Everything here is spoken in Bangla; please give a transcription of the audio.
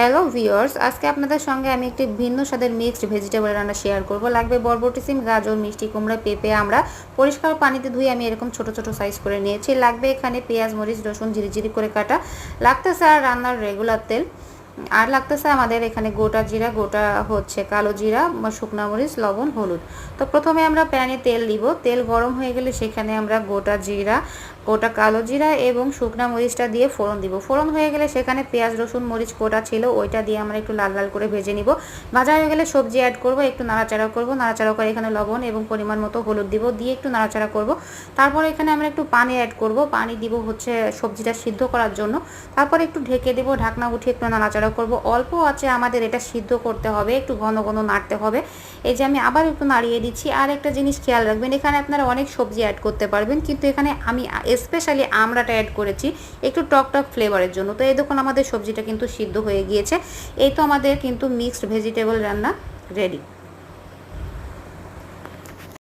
হ্যালো ভিওর্স আজকে আপনাদের সঙ্গে আমি একটি ভিন্ন স্বাদের মিক্সড ভেজিটেবল রান্না শেয়ার করব। লাগবে বরবটি, সিম, গাজর, মিষ্টি, কুমড়া, পেঁপে, আমরা পরিষ্কার পানিতে ধুয়ে আমি এরকম ছোট ছোট সাইজ করে নিয়েছি। লাগবে এখানে পেঁয়াজ, মরিচ, রসুন, ঝিরিঝিরি করে কাটা। লাগতেছে আর রান্নার রেগুলার তেল। আর লাগতেছে আমাদের এখানে গোটা জিরা, গোটা হচ্ছে কালো জিরা শুকনা মরিচ, লবণ, হলুদ। তো প্রথমে আমরা প্যানে তেল দিব। তেল গরম হয়ে গেলে সেখানে আমরা গোটা জিরা, গোটা কালো জিরা এবং শুকনা মরিচটা দিয়ে ফোড়ন দিব। ফোড়ন হয়ে গেলে সেখানে পেঁয়াজ, রসুন, মরিচ কোটা ছিল, ওইটা দিয়ে আমরা একটু লাল লাল করে ভেজে নিব। ভাজা হয়ে গেলে সবজি অ্যাড করব, একটু নাড়াচাড়া করব। নাড়াচাড়া করে এখানে লবণ এবং পরিমাণ মতো হলুদ দিব, দিয়ে একটু নাড়াচাড়া করব। তারপরে এখানে আমরা একটু পানি অ্যাড করব। পানি দিব হচ্ছে সবজিটা সিদ্ধ করার জন্য। তারপরে একটু ঢেকে দেবো, ঢাকনা উঠিয়ে একটু নাড়াচাড়া করব। অল্প আছে আমাদের এটা সিদ্ধ করতে হবে, একটু ঘন ঘন নাড়তে হবে। এই যে আমি আবার একটু নাড়িয়ে দিচ্ছি। আর একটা জিনিস খেয়াল রাখবেন, এখানে আপনারা অনেক সবজি অ্যাড করতে পারবেন, কিন্তু এখানে আমি স্পেশালি আমড়াটা অ্যাড করেছি একটু টকটক টক ফ্লেভারের জন্য। তো এই দেখুন আমাদের সবজিটা কিন্তু সিদ্ধ হয়ে গিয়েছে। এই তো আমাদের কিন্তু মিক্সড ভেজিটেবল রান্না রেডি